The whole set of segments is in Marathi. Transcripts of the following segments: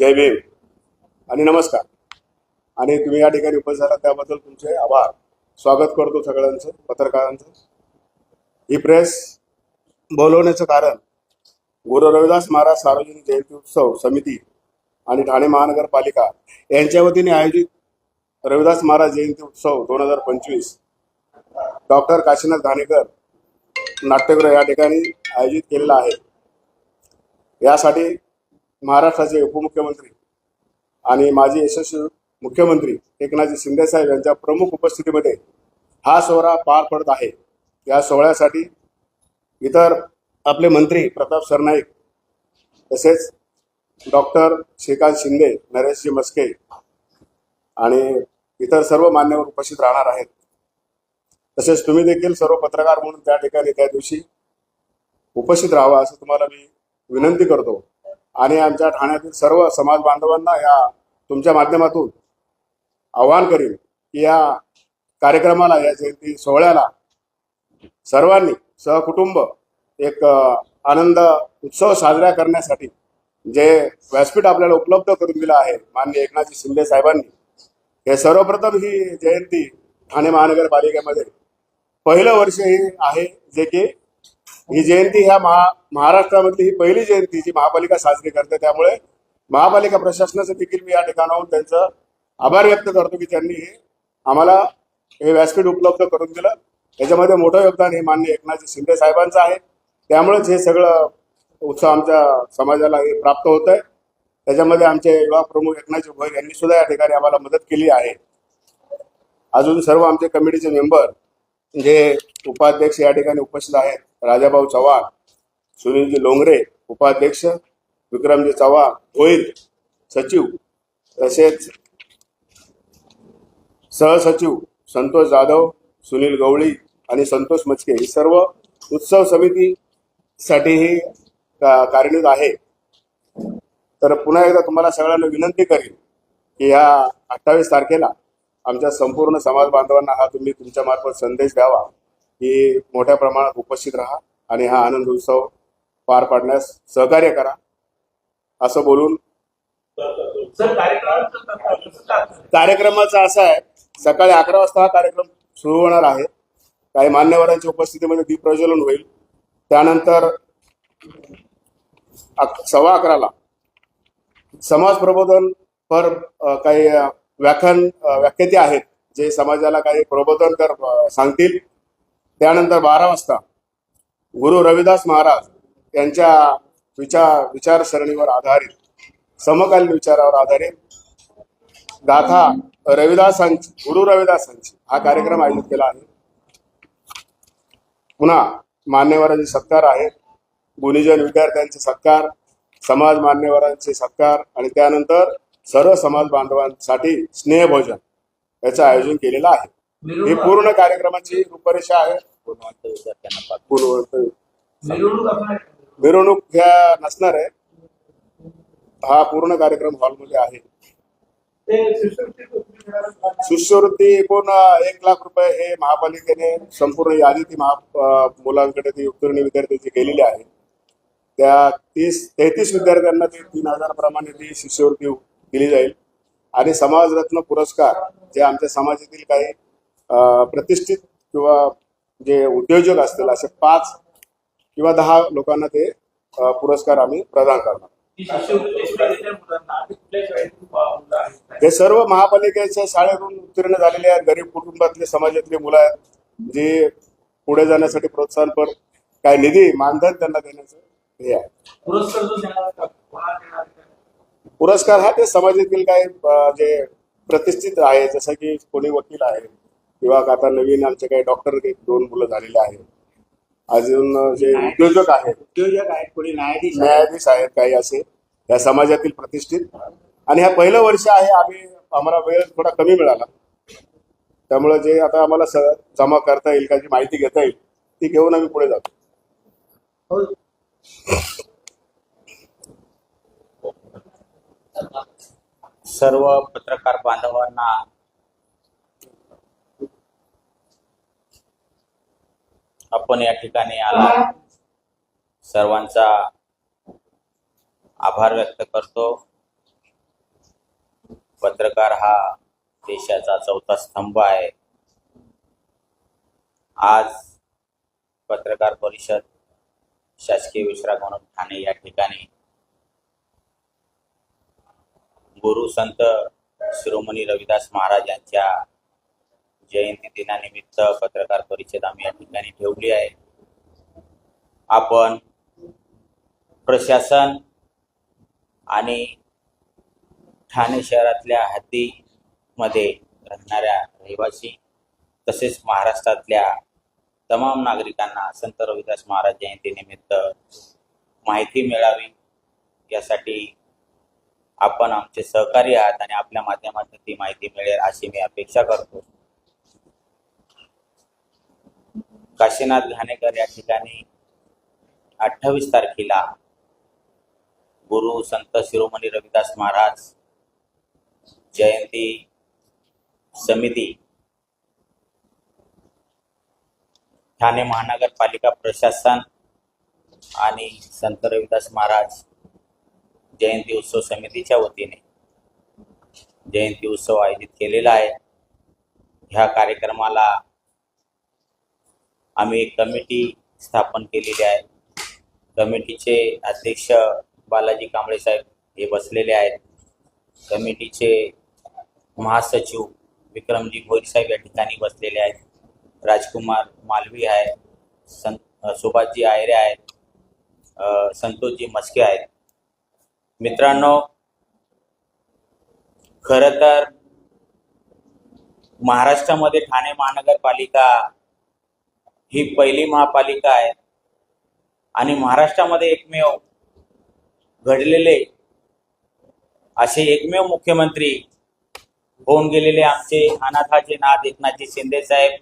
जय भीम. आणि नमस्कार. आणि तुम्ही या ठिकाणी उपस्थित झाला त्याबद्दल तुमचे आभार. स्वागत करतो सगळ्यांचं पत्रकारांचं. ही प्रेस बोलवण्याचं कारण गुरु रविदास महाराज सार्वजनिक जयंती उत्सव समिती आणि ठाणे महानगरपालिका यांच्या वतीने आयोजित रविदास महाराज जयंती उत्सव दोन हजार पंचवीस. डॉक्टर काशीनाथ घाणेकर नाट्यगृह या ठिकाणी आयोजित केलेला आहे. यासाठी महाराष्ट्राचे उपमुख्यमंत्री आणि माजी यशस्वी मुख्यमंत्री एकनाथजी शिंदेसाहेब यांच्या प्रमुख उपस्थितीमध्ये हा सोहळा पार पडत आहे. या सोहळ्यासाठी इतर आपले मंत्री प्रताप सरनाईक तसेच डॉक्टर श्रीकांत शिंदे नरेशजी मस्के आणि इतर सर्व मान्यवर उपस्थित राहणार आहेत. तसेच तुम्ही देखील सर्व पत्रकार म्हणून त्या ठिकाणी त्या दिवशी उपस्थित राहावा असं तुम्हाला मी विनंती करतो. आणि आमच्या ठाण्यातील सर्व समाज बांधवांना या तुमच्या माध्यमातून आवाहन करीन की या कार्यक्रमाला या जयंती सोहळ्याला सर्वांनी सहकुटुंब एक आनंद उत्सव साजरा करण्यासाठी जे व्यासपीठ आपल्याला उपलब्ध करून दिलं आहे माननीय एकनाथजी शिंदे साहेबांनी हे सर्वप्रथम ही जयंती ठाणे महानगरपालिकेमध्ये पहिलं वर्ष हे आहे जे की ही जयंती ह्या महा महाराष्ट्रामधली ही पहिली जयंती जी महापालिका साजरी करते त्यामुळे महापालिका प्रशासनाचं देखील मी या ठिकाणाहून त्यांचं आभार व्यक्त करतो की त्यांनी हे आम्हाला हे व्यासपीठ उपलब्ध करून दिलं. याच्यामध्ये मोठं योगदान हे मान्य एकनाथ शिंदे साहेबांचं आहे. त्यामुळेच हे सगळं उत्सव आमच्या समाजाला हे प्राप्त होत आहे. त्याच्यामध्ये आमचे युवा प्रमुख एकनाथजी भोईर यांनी सुद्धा या ठिकाणी आम्हाला मदत केली आहे. अजून सर्व आमचे कमिटीचे मेंबर जे उपाध्यक्ष या ठिकाणी उपस्थित आहेत राजाभाऊ चव्हाण सुनीलजी लोंगरे उपाध्यक्ष विक्रमजी चव्हाण भोईर सचिव तसेच सहसचिव संतोष जाधव सुनील गवळी आणि संतोष मचके ही सर्व उत्सव समितीसाठीही का- कार्यरत आहे. तर पुन्हा एकदा तुम्हाला सगळ्यांना विनंती करेन की ह्या अठ्ठावीस तारखेला आमच्या संपूर्ण समाज बांधवांना हा तुम्ही तुमच्या मार्फत संदेश द्यावा. की मोठ्या प्रमाणात उपस्थित राहा आणि हा आनंद उत्सव पार पाडण्यास सहकार्य करा. असं बोलून कार्यक्रमाचा असा आहे सकाळी अकरा वाजता हा कार्यक्रम सुरू होणार आहे. काही मान्यवरांच्या उपस्थितीमध्ये दीप प्रज्वलन होईल. त्यानंतर सव्वा अकराला समाज प्रबोधन पर काही व्याख्यान व्याख्याते आहेत जे समाजाला काही प्रबोधन तर सांगतील. त्यानंतर बारा वाजता गुरु रविदास महाराज यांच्या विचार विचारसरणीवर आधारित समकालीन विचारावर आधारित गाथा रविदासांची गुरु रविदासांची हा कार्यक्रम आयोजित केला आहे. पुन्हा मान्यवरांचे सत्कार आहेत. गुणीजन विद्यार्थ्यांचे सत्कार समाज मान्यवरांचे सत्कार आणि त्यानंतर सर्व समाज बांधवांसाठी स्नेहभोजन याचं आयोजन केलेलं आहे. ही पूर्ण कार्यक्रमाची रूपरेषा आहे. मिरवणूक ह्या नसणार आहे. हा पूर्ण कार्यक्रम हॉलमध्ये आहे. ते शिष्यवृत्ती एकूण एक लाख रुपये हे महापालिकेने संपूर्ण यादी ती महा मुलांकडे ती उत्तीर्ण विद्यार्थ्यांची केलेली आहे. त्या तीस तेहतीस विद्यार्थ्यांना ती तीन हजार प्रमाणे ती शिष्यवृत्ती दिली जाईल. आणि समाजरत्न पुरस्कार जे आमच्या समाजातील काही प्रतिष्ठित किंवा जे उद्योजक असतील असे पाच किंवा दहा लोकांना ते पुरस्कार आम्ही प्रदान करणार. हे सर्व महापालिकेच्या शाळेतून उत्तीर्ण झालेले आहेत. गरीब कुटुंबातले समाजातली मुलं आहेत. जे पुढे जाण्यासाठी प्रोत्साहनपर काय निधी मानधन त्यांना देण्याचं हे आहे. पुरस्कार हा ते समाजातील काही जे प्रतिष्ठित आहे जसं की कोणी वकील आहे किंवा आता नवीन आमचे काही डॉक्टर दोन मुलं झालेले आहेत. अजून जे उद्योजक आहेत. उद्योजक आहेत कोणी न्यायाधीश. न्यायाधीश आहेत काही असे या समाजातील प्रतिष्ठित. आणि हा पहिलं वर्ष आहे आम्ही आम्हाला वेळ थोडा कमी मिळाला. त्यामुळे जे आता आम्हाला जमा करता येईल का जी माहिती घेता येईल ती घेऊन आम्ही पुढे जातो. सर्व पत्रकार बांधवांना आपण या ठिकाणी आला. सर्वांचा आभार व्यक्त करतो. पत्रकार हा देशाचा चौथा स्तंभ आहे. आज पत्रकार परिषद शासकीय विश्राम म्हणून ठाणे या ठिकाणी. गुरु संत शिरोमणी रविदास महाराज यांच्या जयंती दिनानिमित्त पत्रकार परिषद आम्ही या ठिकाणी ठेवली आहे. आपण प्रशासन आणि ठाणे शहरातल्या हद्दीमध्ये राहणाऱ्या रहिवासी तसेच महाराष्ट्रातल्या तमाम नागरिकांना संत रविदास महाराज जयंतीनिमित्त माहिती मिळावी. यासाठी आपण आमचे सहकारी आहात आणि आपल्या माध्यमातून ती माहिती मिळेल अशी मी अपेक्षा करतो. काशीनाथ घाणेकर या ठिकाणी अठ्ठावीस तारखेला गुरु संत शिरोमणी रविदास महाराज जयंती समिती ठाणे महानगरपालिका प्रशासन आणि संत रविदास महाराज जयंती उत्सव समितीच्या वतीने जयंती उत्सव आयोजित केलेला आहे. ह्या कार्यक्रमाला आम्ही एक कमिटी स्थापन केलेली आहे. कमिटीचे अध्यक्ष बालाजी कांबळे साहेब हे बसलेले आहेत. कमिटीचे महासचिव विक्रमजी भोईर साहेब या ठिकाणी बसलेले आहेत. राजकुमार मालवी आहे सं सुभाषजी आयरे आहेत. संतोषजी मस्के आहेत. मित्रांनो खरं तर महाराष्ट्रामध्ये ठाणे महानगरपालिका ही पहिली महापालिका आहे. आणि महाराष्ट्रामध्ये एकमेव घडलेले असे एकमेव मुख्यमंत्री होऊन गेलेले आमचे अनाथाचे नाथ एकनाथजी शिंदे साहेब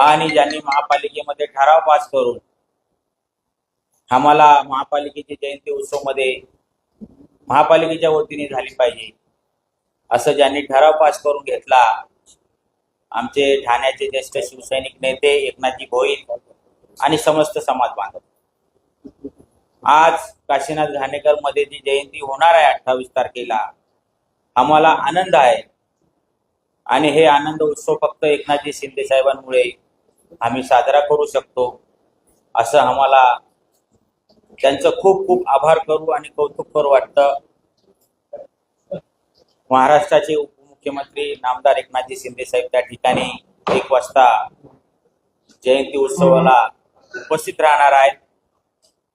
आणि ज्यांनी महापालिकेमध्ये ठराव पास करून आम्हाला महापालिकेची जयंती उत्सवमध्ये महापालिकेच्या वतीने झाली पाहिजे असं ज्यांनी ठराव पास करून घेतला आमचे ठाण्याचे ज्येष्ठ शिवसैनिक नेते एकनाथजी भोईर आणि समस्त समाज बांधव. आज काशीनाथ घाणेकरमध्ये जी जयंती होणार आहे अठ्ठावीस तारखेला आम्हाला आनंद आहे. आणि हे आनंद उत्सव फक्त एकनाथजी शिंदे साहेबांमुळे आम्ही साजरा करू शकतो असं आम्हाला त्यांचं खूप खूप आभार करू आणि कौतुक करू वाटतं. महाराष्ट्राचे मुख्यमंत्री नामदार एकनाथजी शिंदे साहेब त्या ठिकाणी एक वाजता जयंती उत्सवाला उपस्थित राहणार आहेत.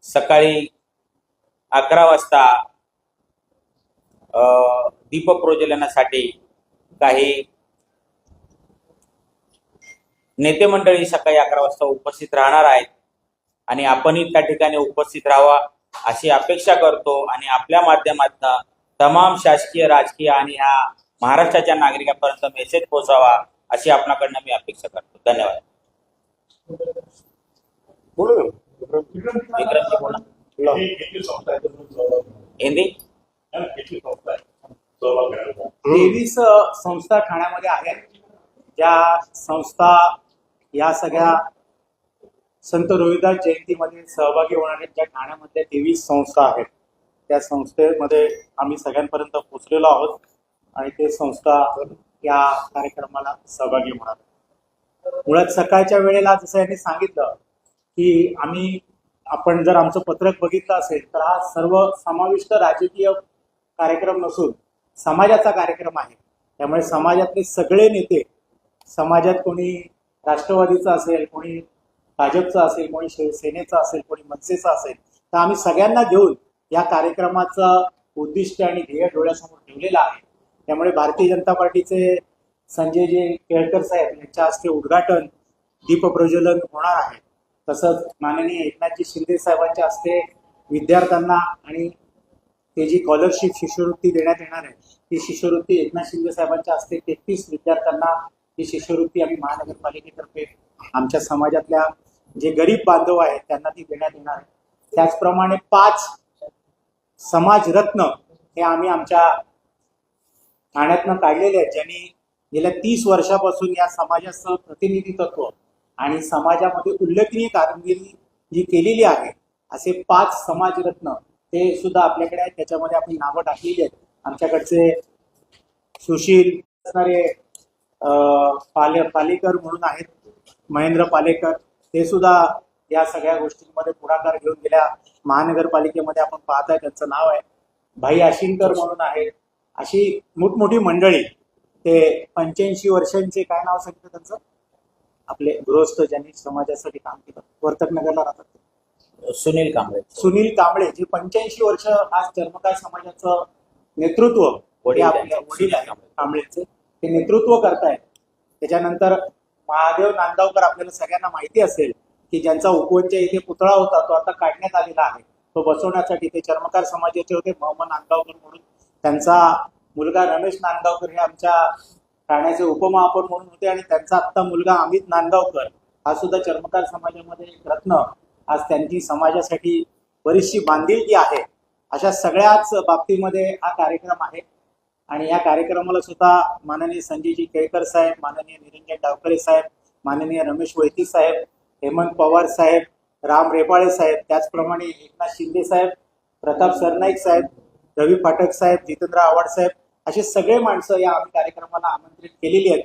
सकाळी अकरा वाजता दीप प्रोज्वलनासाठी काही नेते मंडळी सकाळी अकरा वाजता उपस्थित राहणार आहेत आणि आपणही त्या ठिकाणी उपस्थित राहावा अशी अपेक्षा करतो आणि आपल्या माध्यमातून तमाम शासकीय राजकीय आणि ह्या महाराष्ट्राच्या नागरिकांपर्यंत मेसेज पोहोचावा अशी आपणाकडनं मी अपेक्षा करतो. धन्यवाद. विक्रमजी बोला. हिंदी तेवीस संस्था ठाण्यामध्ये आहेत. ज्या संस्था या सगळ्या संत रोहिदास जयंतीमध्ये सहभागी होणाऱ्या ज्या ठाण्यामधल्या तेवीस संस्था आहेत त्या संस्थेमध्ये आम्ही सगळ्यांपर्यंत पोहोचलेलो आहोत. आणि ते संस्था या कार्यक्रमाला सहभागी होणार. मुळात सकाळच्या वेळेला जसं यांनी सांगितलं की आम्ही आपण जर आमचं पत्रक बघितलं असेल तर हा सर्व समाविष्ट राजकीय कार्यक्रम नसून समाजाचा कार्यक्रम आहे. त्यामुळे समाजातले सगळे नेते समाजात कोणी राष्ट्रवादीचा असेल कोणी भाजपचा असेल कोणी शिवसेनेचा असेल कोणी मनसेचा असेल तर आम्ही सगळ्यांना घेऊन या कार्यक्रमाचं उद्दिष्ट आणि ध्येय डोळ्यासमोर ठेवलेलं आहे. त्यामुळे भारतीय जनता पार्टीचे संजयजी केळकर साहेब यांच्या हस्ते उद्घाटन दीपप्रज्वलन होणार आहे. तसंच माननीय एकनाथजी शिंदे साहेबांच्या हस्ते विद्यार्थ्यांना आणि ते जी स्कॉलरशिप शिष्यवृत्ती देण्यात येणार आहे ती शिष्यवृत्ती एकनाथ शिंदे साहेबांच्या हस्ते तेहतीस विद्यार्थ्यांना ही शिष्यवृत्ती आम्ही महानगरपालिकेतर्फे आमच्या समाजातल्या जे गरीब बांधव आहेत त्यांना ती देण्यात येणार आहे. त्याचप्रमाणे पाच समाजरत्न हे आम्ही आमच्या ठाण्यातनं काढलेले आहेत ज्यांनी गेल्या तीस वर्षापासून या समाजाचं प्रतिनिधित्व आणि समाजामध्ये उल्लेखनीय कामगिरी जी केलेली आहे असे पाच समाजरत्न ते सुद्धा आपल्याकडे आहेत. त्याच्यामध्ये आपली नावं टाकलेली आहेत. आमच्याकडचे सुशील असणारे अं, पाले पालेकर म्हणून आहेत महेंद्र पालेकर. ते सुद्धा या सगळ्या गोष्टींमध्ये पुढाकार घेऊन गेल्या. महानगरपालिकेमध्ये आपण पाहताय त्यांचं नाव आहे. भाई आशिंकर म्हणून आहेत. अशी मोठमोठी मंडळी ते पंच्याऐंशी वर्षांचे काय नाव सांगितलं त्यांचं आपले गृहस्थ ज्यांनी समाजासाठी काम केलं वर्तकनगरला राहतात. सुनील कांबळे सुनील कांबळे जे पंच्याऐंशी वर्ष आज चर्मकार समाजाचं नेतृत्व. आपल्या वडील. कांबळेचे ते नेतृत्व करतायत त्याच्यानंतर महादेव नांदगावकर आपल्याला सगळ्यांना माहिती असेल की ज्यांचा उपवनच्या इथे पुतळा होता तो आता काढण्यात आलेला आहे तो बसवण्यासाठी ते चर्मकार समाजाचे होते मोहम्मद नांदगावकर म्हणून त्यांचा मुलगा रमेश नांदगावकर हे आमच्या ठाण्याचे उपमहापौर म्हणून होते आणि त्यांचा आत्ता मुलगा अमित नांदगावकर हा सुद्धा चर्मकार समाजामध्ये एक रत्न. आज त्यांची समाजासाठी बरीचशी बांधिलकी आहे. अशा सगळ्याच बाबतीमध्ये हा कार्यक्रम आहे. आणि या कार्यक्रमाला सुद्धा माननीय संजयजी केळकर साहेब माननीय निरंजन डावकरे साहेब माननीय रमेश वैती साहेब हेमंत पवार साहेब राम रेपाळे साहेब त्याचप्रमाणे एकनाथ शिंदे साहेब प्रताप सरनाईक साहेब रवी पाठक साहेब जितेंद्र आव्हाड साहेब असे सगळे माणसं या आम्ही कार्यक्रमाला आमंत्रित केलेली आहेत.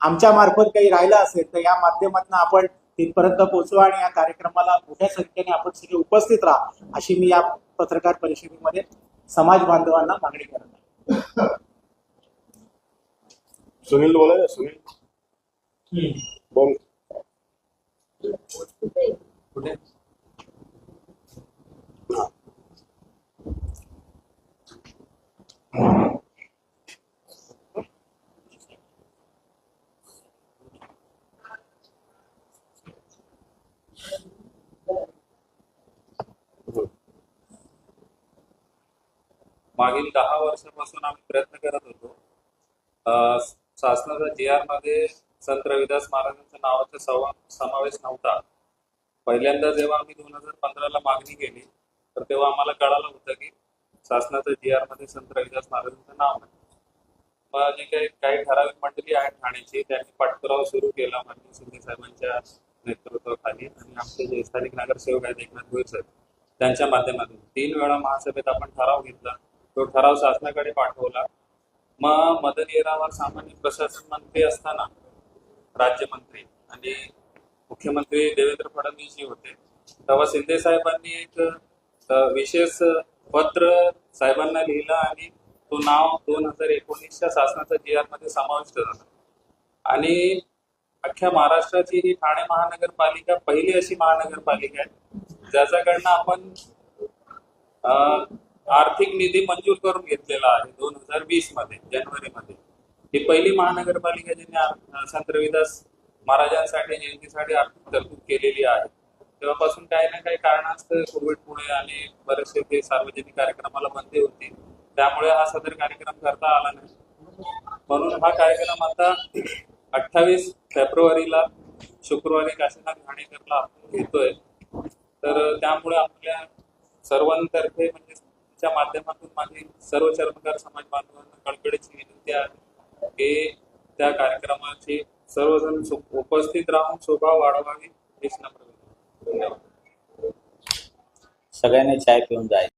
आमच्या मार्फत काही राहिलं असेल तर या माध्यमातून आपण तिथपर्यंत पोहोचवा आणि या कार्यक्रमाला मोठ्या संख्येने आपण सगळे उपस्थित राहा अशी मी या पत्रकार परिषदेमध्ये समाज बांधवांना मागणी करत आहे. सुनील बोला सुनील. बोल. कुठे? मागील दहा वर्षापासून आम्ही प्रयत्न करत होतो. अं, शासनाच्या जी आरमध्ये संत रविदास महाराजांच्या नावाचा समावेश नव्हता. पहिल्यांदा जेव्हा आम्ही दोन हजार पंधराला मागणी केली तर तेव्हा आम्हाला कळालं होतं की शासनाच्या जी आरमध्ये संत रविदास महाराजांचं नाव नाही. मग जे काही काही ठराविक मंडळी आहेत ठाण्याची त्यांनी पाठपुरावा सुरू केला माननीय शिंदे साहेबांच्या नेतृत्वाखाली आणि आमचे जे स्थानिक नगरसेवक आहेत एकनाथ भोईर साहेब त्यांच्या माध्यमातून. तीन वेळा महासभेत आपण ठराव घेतला. तो ठराव शासनाकडे पाठवला. मग मदन येरावर सामान्य प्रशासन मंत्री असताना राज्यमंत्री आणि मुख्यमंत्री देवेंद्र फडणवीस जी होते. तेव्हा शिंदे साहेबांनी एक विशेष पत्र साहेबांना लिहिलं आणि तो नाव दोन हजार एकोणीसच्या शासनाचा जी आरमध्ये समाविष्ट झाला. आणि अख्ख्या महाराष्ट्राची ही ठाणे महानगरपालिका पहिली अशी महानगरपालिका आहे. ज्याच्याकडनं आपण आर्थिक निधी मंजूर करून घेतलेला आहे दोन हजार वीसमध्ये जानेवारी मध्ये. ही पहिली महानगरपालिका ज्यांनी संत रविदास महाराजांसाठी जयंतीसाठी आर्थिक तरतूद केलेली आहे. तेव्हापासून काही ना काही कारणास्तव कोविड पुढे आणि बरेचसे ते सार्वजनिक कार्यक्रमाला बंदी होती त्यामुळे हा सदर कार्यक्रम करता आला नाही. म्हणून हा कार्यक्रम आता अठ्ठावीस फेब्रुवारीला शुक्रवारी काशीनाथ घाणेकरला आपण घेतोय तर त्यामुळे आपल्या सर्वांतर्फे म्हणजे च्या माध्यमातून माझी सर्व चर्मकार समाज बांधवांना कळकळीची विनंती आहे की त्या कार्यक्रमाची सर्वजण उपस्थित राहून शोभा वाढवावी हेच नम्र सगळ्यांनी चाय पिऊन जायचं